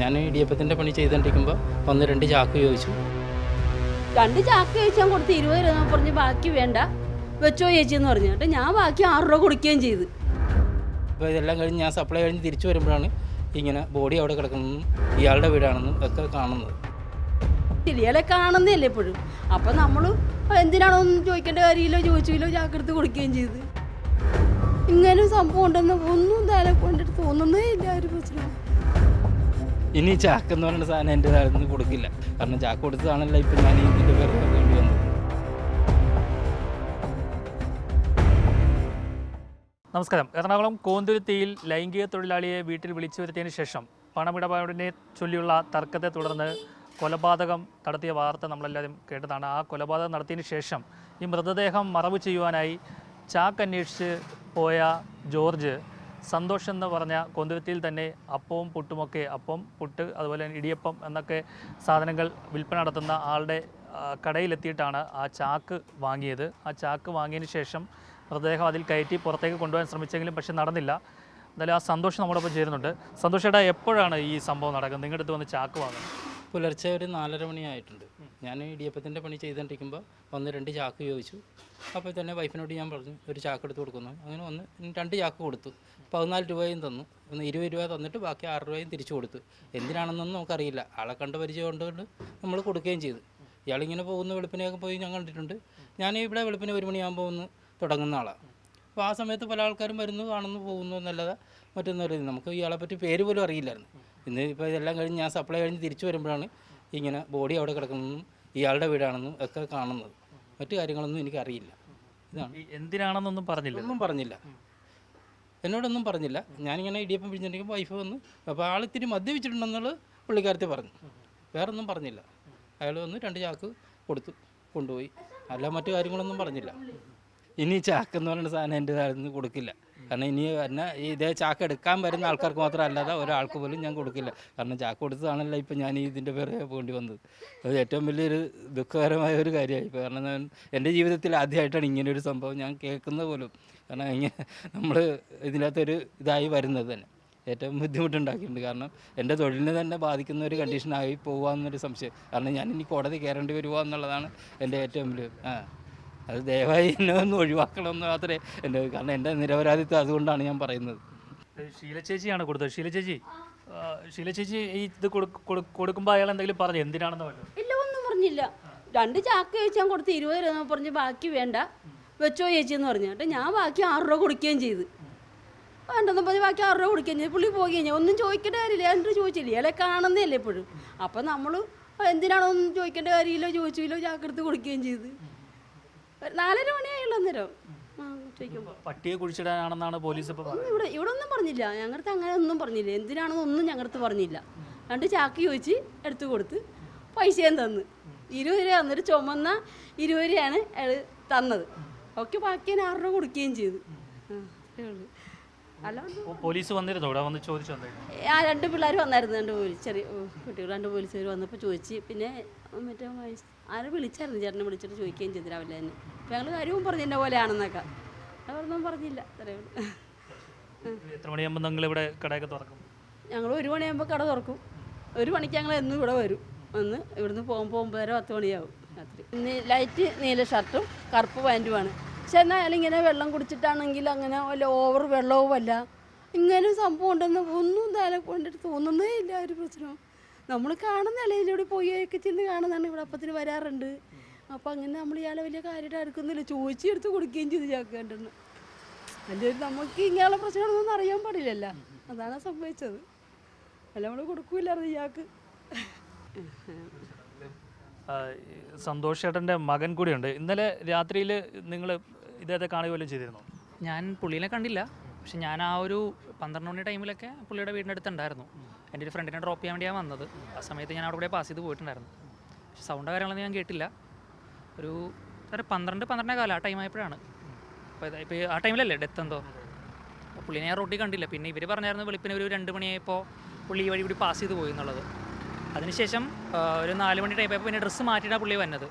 ഞാൻ ഇടിയപ്പത്തിന്റെ പണി ചെയ്തുകൊണ്ടിരിക്കുമ്പോൾ ഒന്ന് രണ്ട് ചാക്ക് ചോദിച്ചു. രണ്ട് ചാക്ക് ചോദിച്ചാൽ കൊടുത്ത് ഇരുപത് രൂപ പറഞ്ഞ് ബാക്കി വേണ്ട. വെച്ചോ ചേച്ചി എന്ന് പറഞ്ഞു. കേട്ടോ ഞാൻ ബാക്കി ആറ് രൂപ കൊടുക്കുകയും ചെയ്തു. അപ്പോൾ ഇതെല്ലാം കഴിഞ്ഞ് ഞാൻ സപ്ലൈ കഴിഞ്ഞ് തിരിച്ചു വരുമ്പോഴാണ് ഇങ്ങനെ ബോഡി അവിടെ കിടക്കുന്നതും ഇയാളുടെ വീടാണെന്നും ഒക്കെ കാണുന്നത്. ഇയാളെ കാണുന്നില്ല എപ്പോഴും അപ്പം നമ്മൾ എന്തിനാണോ ഒന്നും ചോദിക്കേണ്ട കാര്യമില്ലോ ചോദിച്ചില്ലോ ചാക്കെടുത്ത് കൊടുക്കുകയും ചെയ്തു. ഇങ്ങനെ സംഭവം ഉണ്ടെന്ന് ഒന്നും എന്തായാലും ഒരു തോന്നുന്നേ ഇനി ചാക്ക് എന്ന് പറയുന്ന സാധനം എന്റെ നിന്ന് കൊടുക്കില്ല. കാരണം ചാക്ക് കൊടുത്തതാണല്ലോ ഇപ്പം ഞാൻ ഇതിന്റെ പേര് വേണ്ടി വന്നത്. നമസ്കാരം. എറണാകുളം കോന്തുരുത്തിയിൽ ലൈംഗിക തൊഴിലാളിയെ വീട്ടിൽ വിളിച്ചു വരുത്തിയതിനു ശേഷം പണമിടപാടിനെ ചൊല്ലിയുള്ള തർക്കത്തെ തുടർന്ന് കൊലപാതകം നടത്തിയ വാർത്ത നമ്മളെല്ലാവരും കേട്ടതാണ്. ആ കൊലപാതകം നടത്തിയതിന് ശേഷം ഈ മൃതദേഹം മറവ് ചെയ്യുവാനായി ചാക്ക് അന്വേഷിച്ച് പോയ ജോർജ് സന്തോഷ് എന്ന് പറഞ്ഞ കൊന്തുരുത്തിയിൽ തന്നെ അപ്പവും പുട്ടുമൊക്കെ അപ്പം പുട്ട് അതുപോലെ തന്നെ ഇടിയപ്പം എന്നൊക്കെ സാധനങ്ങൾ വിൽപ്പന നടത്തുന്ന ആളുടെ കടയിലെത്തിയിട്ടാണ് ആ ചാക്ക് വാങ്ങിയത്. ആ ചാക്ക് വാങ്ങിയതിന് ശേഷം മൃതദേഹം അതിൽ കയറ്റി പുറത്തേക്ക് കൊണ്ടുപോകാൻ ശ്രമിച്ചെങ്കിലും പക്ഷെ നടന്നില്ല. എന്നാലും ആ സന്തോഷം നമ്മുടെ ഒപ്പം ചേരുന്നുണ്ട്. സന്തോഷേട്ടാ എപ്പോഴാണ് ഈ സംഭവം നടക്കുന്നത്? നിങ്ങളുടെ അടുത്ത് വന്ന് ചാക്ക് വാങ്ങുന്നത്? പുലർച്ചെ ഒരു നാലര മണിയായിട്ടുണ്ട് ഞാൻ ഇടിയപ്പത്തിന്റെ പണി ചെയ്തുകൊണ്ടിരിക്കുമ്പോൾ ഒന്ന് രണ്ട് ചാക്ക് ചോദിച്ചു. അപ്പോൾ തന്നെ വൈഫിനോട് ഞാൻ പറഞ്ഞു ഒരു ചാക്ക് എടുത്ത് കൊടുക്കുന്നു. അങ്ങനെ ഒന്ന് രണ്ട് ചാക്ക് കൊടുത്തു. പതിനാല് രൂപയും തന്നു. ഒന്ന് ഇരുപത് രൂപ തന്നിട്ട് ബാക്കി ആറ് രൂപയും തിരിച്ചു കൊടുത്തു. എന്തിനാണെന്നൊന്നും നമുക്കറിയില്ല. ആളെ കണ്ട പരിചയം കൊണ്ട് നമ്മൾ കൊടുക്കുകയും ചെയ്തു. ഇയാളിങ്ങനെ പോകുന്ന വെളുപ്പിനെയൊക്കെ പോയി ഞാൻ കണ്ടിട്ടുണ്ട്. ഞാൻ ഇവിടെ വെളുപ്പിനെ ഒരു മണിയാകുമ്പോൾ ഒന്ന് തുടങ്ങുന്ന ആളാണ് അപ്പോൾ ആ സമയത്ത് പല ആൾക്കാരും വരുന്നു കാണുന്നു പോകുന്നു എന്നല്ലാതെ മറ്റൊന്നും അറിയില്ല. നമുക്ക് ഇയാളെ പറ്റി പേര് പോലും അറിയില്ലായിരുന്നു. ഇന്ന് ഇപ്പോൾ ഇതെല്ലാം കഴിഞ്ഞ് ഞാൻ സപ്ലൈ കഴിഞ്ഞ് തിരിച്ചു വരുമ്പോഴാണ് ഇങ്ങനെ ബോഡി അവിടെ കിടക്കുന്നതും ഇയാളുടെ വീടാണെന്നും ഒക്കെ കാണുന്നത്. മറ്റു കാര്യങ്ങളൊന്നും എനിക്കറിയില്ല. ഇതാണ്. എന്തിനാണെന്നൊന്നും പറഞ്ഞില്ല ഒന്നും പറഞ്ഞില്ല. എന്നോടൊന്നും പറഞ്ഞില്ല. ഞാനിങ്ങനെ ഇടിയപ്പം പിടിച്ചിട്ടുണ്ടെങ്കിൽ വൈഫ് വന്ന് അപ്പോൾ ആളിത്തിരി മദ്യപിച്ചിട്ടുണ്ടെന്നുള്ളത് പുള്ളിക്കാരത്തെ പറഞ്ഞു. വേറൊന്നും പറഞ്ഞില്ല. അയാൾ വന്ന് രണ്ട് ചാക്ക് കൊടുത്തു കൊണ്ടുപോയി. അല്ല മറ്റു കാര്യങ്ങളൊന്നും പറഞ്ഞില്ല. ഇനി ചാക്ക് എന്ന് പറയുന്ന സാധനം എന്റെ താഴത്ത് കൊടുക്കില്ല. കാരണം ഇനി എന്നെ ഇതേ ചാക്ക് എടുക്കാൻ വരുന്ന ആൾക്കാർക്ക് മാത്രം അല്ലാതെ ഒരാൾക്ക് പോലും ഞാൻ കൊടുക്കില്ല. കാരണം ചാക്ക് കൊടുത്തതാണല്ലോ ഇപ്പം ഞാൻ ഇതിന്റെ പേരെ പോകേണ്ടി വന്നത്. അത് ഏറ്റവും വലിയൊരു ദുഃഖകരമായ ഒരു കാര്യമായി. കാരണം ഞാൻ എന്റെ ജീവിതത്തിൽ ആദ്യമായിട്ടാണ് ഇങ്ങനെ ഒരു സംഭവം ഞാൻ കേൾക്കുന്നത് പോലും. കാരണം ഇങ്ങനെ നമ്മൾ ഇതിനകത്തൊരു ഇതായി വരുന്നത് തന്നെ. ഏറ്റവും ബുദ്ധിമുട്ടുണ്ടാക്കിയിട്ടുണ്ട്. കാരണം എന്റെ തൊഴിലിനെ തന്നെ ബാധിക്കുന്ന ഒരു കണ്ടീഷനായി പോകാമെന്നൊരു സംശയം. കാരണം ഞാൻ ഇനി കോടതി കയറേണ്ടി വരുമോ എന്നുള്ളതാണ് എന്റെ ഏറ്റവും വലിയ ആ. അത് ദയവായി എന്നെ ഒന്ന് ഒഴിവാക്കണം എന്ന് മാത്രമേ എന്റെ കാരണം എന്റെ നിരപരാധിത്വം അതുകൊണ്ടാണ് ഞാൻ പറയുന്നത്. ശീലചേച്ചിയാണ് കൊടുത്തത്. ശീലചേച്ചി ചേച്ചി ശീല ചേച്ചി ഈ ഇത് കൊടു- കൊടു- കൊടുക്കുമ്പോൾ അയാൾ എന്തെങ്കിലും പറഞ്ഞു. എന്തിനാണെന്ന് പറഞ്ഞു ഇല്ല ഒന്നും പറഞ്ഞില്ല. രണ്ട് ചാക്ക് കഴിച്ചാൽ കൊടുത്ത് ഇരുപത് രൂപ പറഞ്ഞ് ബാക്കി വേണ്ട. വെച്ചോ ചേച്ചി എന്ന് പറഞ്ഞു. കേട്ടോ ഞാൻ ബാക്കി ആറ് രൂപ കൊടുക്കുകയും ചെയ്തു. വേണ്ടെന്ന് പറഞ്ഞ് ബാക്കി ആറ് രൂപ കൊടുക്കുകയും ചെയ്തു. പുള്ളി പോകുകയും ചെയ്തു. ഒന്നും ചോദിക്കേണ്ട കാര്യമില്ല. എന്നിട്ട് ചോദിച്ചില്ല. ഇയാളെ കാണുന്നതല്ലേ എപ്പോഴും. അപ്പം നമ്മൾ എന്തിനാണോ ഒന്നും ചോദിക്കേണ്ട കാര്യമില്ല ചോദിച്ചില്ലോ ചാക്കെടുത്ത് കൊടുക്കുകയും ചെയ്തു. ഒരു നാലര മണിയായുള്ള അന്നേരം. ആ ചോദിക്കുമ്പോൾ പട്ടിയെ കുഴിച്ചിടാനാണെന്നാണ് പോലീസ് ഇപ്പോൾ ഇവിടെ ഇവിടെ ഒന്നും പറഞ്ഞില്ല. ഞങ്ങളുടെ അങ്ങനെ ഒന്നും പറഞ്ഞില്ല. എന്തിനാണെന്ന് ഒന്നും ഞങ്ങളുടെ പറഞ്ഞില്ല. രണ്ട് ചാക്ക് ചോദിച്ച് എടുത്തു കൊടുത്ത് പൈസയും തന്ന്. ഇരുപത് രൂപ തന്നൊരു ചുമന്ന ഇരുപത് രൂപയാണ് അയാൾ തന്നത്. ഒക്കെ ബാക്കി ഞാൻ ആറ് രൂപ കൊടുക്കുകയും ചെയ്തു. ആ, അത്രേ ഉള്ളൂ. അല്ലാണ്ട് പോലീസ് വന്നിരുന്നു? ഇവിടെ വന്ന് ചോദിച്ചു ആ രണ്ട് പിള്ളേർ വന്നായിരുന്നു. രണ്ട് പോലീസ് ചെറിയ കുട്ടികൾ രണ്ട് പോലീസുകാർ വന്നപ്പോൾ ചോദിച്ച്. പിന്നെ മറ്റേ ആരും വിളിച്ചായിരുന്നു? ചേട്ടനെ വിളിച്ചിട്ട് ചോദിക്കുകയും ചെയ്തു രാവിലെ തന്നെ. അപ്പം ഞങ്ങൾ കാര്യവും പറഞ്ഞതിന്റെ പോലെയാണെന്നൊക്കെ അവരൊന്നും പറഞ്ഞില്ല ഉള്ളൂ. എത്ര മണിയാകുമ്പോൾ നിങ്ങൾ ഇവിടെ കടയൊക്കെ തുറക്കും? ഞങ്ങൾ ഒരു മണിയാകുമ്പോൾ കട തുറക്കും. ഒരു മണിക്ക് ഞങ്ങൾ എന്നും ഇവിടെ വരും. വന്ന് ഇവിടുന്ന് പോകുമ്പോൾ ഒമ്പതര പത്ത് മണിയാവും രാത്രി. ലൈറ്റ് നീല ഷർട്ടും കറുപ്പ് പാന്റുമാണ് പക്ഷെ അയാളിങ്ങനെ വെള്ളം കുടിച്ചിട്ടാണെങ്കിൽ അങ്ങനെ വല്ല ഓവർ വെള്ളവും അല്ല. ഇങ്ങനെ സംഭവം ഉണ്ടെന്ന് ഒന്നും തല കൊണ്ടിട്ട് തോന്നുന്നേ ഇല്ല ഒരു പ്രശ്നം നമ്മൾ കാണുന്ന ഇലയിലൂടെ പോയി ഒക്കെ ചെന്ന് കാണുന്നതാണ് ഇവിടെ അപ്പത്തിന് വരാറുണ്ട്. അപ്പം അങ്ങനെ നമ്മൾ ഇയാളെ വലിയ കാര്യമായിട്ട് അടുക്കുന്നില്ല ചോദിച്ചെടുത്ത് കൊടുക്കുകയും ചെയ്തു ചാക്കേണ്ടെന്ന് അതിന്റെ നമുക്ക് ഇങ്ങനെയുള്ള പ്രശ്നങ്ങളൊന്നും അറിയാൻ പാടില്ലല്ല. അതാണ് സംഭവിച്ചത്. അല്ല നമ്മൾ കൊടുക്കൂലായിരുന്നു ഇയാൾക്ക്. സന്തോഷേട്ടന്റെ മകൻ കൂടിയുണ്ട്. ഇന്നലെ രാത്രിയിൽ നിങ്ങൾ ഇദ്ദേഹത്തെ കാണുകയല്ലോ ചെയ്തിരുന്നു? ഞാൻ പുള്ളീനെ കണ്ടില്ല. പക്ഷെ ഞാൻ ആ ഒരു പന്ത്രണ്ട് മണി ടൈമിലൊക്കെ പുള്ളിയുടെ വീടിന്റെ അടുത്ത് ഉണ്ടായിരുന്നു എന്റെ ഒരു ഫ്രണ്ടിനെ ഡ്രോപ്പ് ചെയ്യാൻ വേണ്ടിയാണ് വന്നത്. ആ സമയത്ത് ഞാൻ അവിടെ കൂടെ പാസ് ചെയ്ത് പോയിട്ടുണ്ടായിരുന്നു. പക്ഷെ സൗണ്ട് കാര്യങ്ങളൊന്നും ഞാൻ കേട്ടില്ല. ഒരു ഒരു പന്ത്രണ്ട് പന്ത്രണ്ടേ കാലം ആ ടൈം ആയപ്പോഴാണ്. അപ്പോൾ ഇപ്പോൾ ആ ടൈമിലല്ലേ ഡെത്ത് എന്തോ? പുള്ളിനെ ഞാൻ റോട്ടിൽ കണ്ടില്ല. പിന്നെ ഇവർ പറഞ്ഞായിരുന്നു വെളുപ്പിന് ഒരു രണ്ട് മണിയായപ്പോൾ പുള്ളി ഈ വഴി കൂടി പാസ് ചെയ്ത് പോയി എന്നുള്ളത്. അതിനുശേഷം ഒരു നാല് മണി ടൈപ്പായപ്പോൾ പിന്നെ ഡ്രസ്സ് മാറ്റിയിട്ടാണ് പുള്ളി വന്നത്.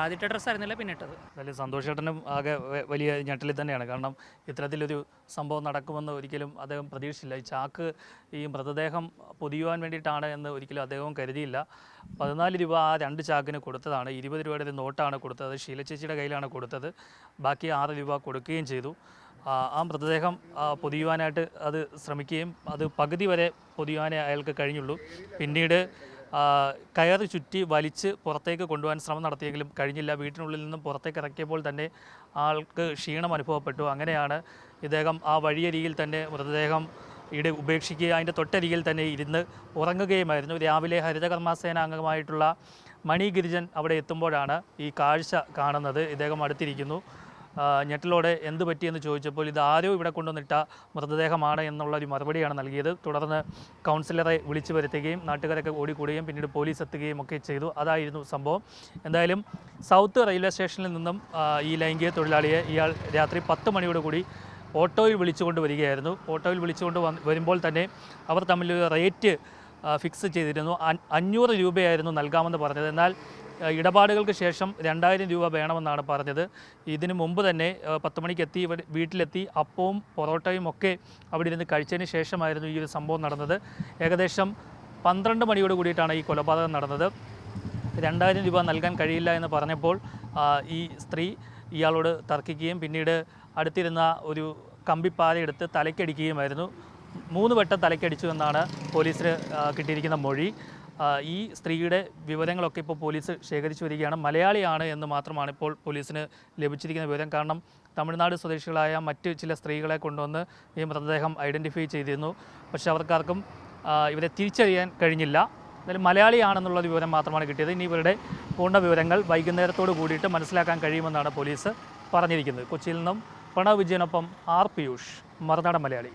ആദ്യത്തെ ഡ്രസ്സ് ആയിരുന്നില്ല പിന്നെ ഇട്ടത് വലിയ സന്തോഷേട്ടനും ആകെ വലിയ ഞെട്ടലിൽ തന്നെയാണ്. കാരണം ഇത്തരത്തിലൊരു സംഭവം നടക്കുമെന്ന് ഒരിക്കലും അദ്ദേഹം പ്രതീക്ഷിച്ചില്ല. ഈ ചാക്ക് ഈ മൃതദേഹം പൊതിയുവാൻ വേണ്ടിയിട്ടാണ് എന്ന് ഒരിക്കലും അദ്ദേഹം കരുതിയില്ല. പതിനാല് രൂപ ആ രണ്ട് ചാക്കിന് കൊടുത്തതാണ്. ഇരുപത് രൂപയുടെ ഒരു നോട്ടാണ് കൊടുത്തത്. ശീലച്ചേച്ചിയുടെ കയ്യിലാണ് കൊടുത്തത്. ബാക്കി ആറ് രൂപ കൊടുക്കുകയും ചെയ്തു. ആ മൃതദേഹം പൊതിയുവാനായിട്ട് അത് ശ്രമിക്കുകയും അത് പകുതി വരെ പൊതിയുവാനേ അയാൾക്ക് കഴിഞ്ഞുള്ളൂ. പിന്നീട് കയറ് ചുറ്റി വലിച്ച് പുറത്തേക്ക് കൊണ്ടുപോകാൻ ശ്രമം നടത്തിയെങ്കിലും കഴിഞ്ഞില്ല. വീട്ടിനുള്ളിൽ നിന്നും പുറത്തേക്ക് ഇറക്കിയപ്പോൾ തന്നെ ആൾക്ക് ക്ഷീണം അനുഭവപ്പെട്ടു. അങ്ങനെയാണ് ഇദ്ദേഹം ആ വഴിയരിയിൽ തന്നെ മൃതദേഹം ഇവിടെ ഉപേക്ഷിക്കുക അതിന്റെ തൊട്ടരികിൽ തന്നെ ഇരുന്ന് ഉറങ്ങുകയുമായിരുന്നു. രാവിലെ ഹരിതകർമ്മസേന അംഗമായിട്ടുള്ള മണി ഗിരിജൻ അവിടെ എത്തുമ്പോഴാണ് ഈ കാഴ്ച കാണുന്നത്. ഇദ്ദേഹം അടുത്തിരിക്കുന്നു. ഞെട്ടലോടെ എന്ത് പറ്റിയെന്ന് ചോദിച്ചപ്പോൾ ഇത് ആരോ ഇവിടെ കൊണ്ടുവന്നിട്ട മൃതദേഹമാണ് എന്നുള്ള ഒരു മറുപടിയാണ് നൽകിയത്. തുടർന്ന് കൗൺസിലറെ വിളിച്ചു വരുത്തുകയും നാട്ടുകാരൊക്കെ ഓടിക്കൂടുകയും പിന്നീട് പോലീസ് എത്തുകയും ഒക്കെ ചെയ്തു. അതായിരുന്നു സംഭവം. എന്തായാലും സൗത്ത് റെയിൽവേ സ്റ്റേഷനിൽ നിന്നും ഈ ലൈംഗിക തൊഴിലാളിയെ ഇയാൾ രാത്രി പത്ത് മണിയോടുകൂടി ഓട്ടോയിൽ വിളിച്ചുകൊണ്ട് വരികയായിരുന്നു. ഓട്ടോയിൽ വിളിച്ചുകൊണ്ട് വരുമ്പോൾ തന്നെ അവർ തമ്മിൽ റേറ്റ് ഫിക്സ് ചെയ്തിരുന്നു. അഞ്ഞൂറ് രൂപയായിരുന്നു നൽകാമെന്ന് പറഞ്ഞത്. എന്നാൽ ഇടപാടുകൾക്ക് ശേഷം രണ്ടായിരം രൂപ വേണമെന്നാണ് പറഞ്ഞത്. ഇതിനു മുമ്പ് തന്നെ പത്ത് മണിക്ക് എത്തി വീട്ടിലെത്തി അപ്പവും പൊറോട്ടയും ഒക്കെ അവിടെ ഇരുന്ന് കഴിച്ചതിന് ശേഷമായിരുന്നു ഈ ഒരു സംഭവം നടന്നത്. ഏകദേശം പന്ത്രണ്ട് മണിയോട് കൂടിയിട്ടാണ് ഈ കൊലപാതകം നടന്നത്. രണ്ടായിരം രൂപ നൽകാൻ കഴിയില്ല എന്ന് പറഞ്ഞപ്പോൾ ഈ സ്ത്രീ ഇയാളോട് തർക്കിക്കുകയും പിന്നീട് അടുത്തിരുന്ന ഒരു കമ്പിപ്പാര എടുത്ത് തലയ്ക്കടിക്കുകയുമായിരുന്നു. മൂന്ന് വട്ടം തലയ്ക്കടിച്ചു എന്നാണ് പോലീസിന് കിട്ടിയിരിക്കുന്ന മൊഴി. ഈ സ്ത്രീയുടെ വിവരങ്ങളൊക്കെ ഇപ്പോൾ പോലീസ് ശേഖരിച്ചു വരികയാണ്. മലയാളിയാണ് എന്ന് മാത്രമാണ് ഇപ്പോൾ പോലീസിന് ലഭിച്ചിരിക്കുന്ന വിവരം. കാരണം തമിഴ്നാട് സ്വദേശികളായ മറ്റ് ചില സ്ത്രീകളെ കൊണ്ടുവന്ന് ഈ മൃതദേഹം ഐഡന്റിഫൈ ചെയ്തിരുന്നു. പക്ഷേ അവർക്കാർക്കും ഇവരെ തിരിച്ചറിയാൻ കഴിഞ്ഞില്ല. എന്നാലും മലയാളിയാണെന്നുള്ള വിവരം മാത്രമാണ് കിട്ടിയത്. ഇനി ഇവരുടെ പൂർണ വിവരങ്ങൾ വൈകുന്നേരത്തോട് കൂടിയിട്ട് മനസ്സിലാക്കാൻ കഴിയുമെന്നാണ് പോലീസ് പറഞ്ഞിരിക്കുന്നത്. കൊച്ചിയിൽ നിന്നും പ്രണവ് വിജയനൊപ്പം ആർ പിയൂഷ് മറുനാടൻ മലയാളി.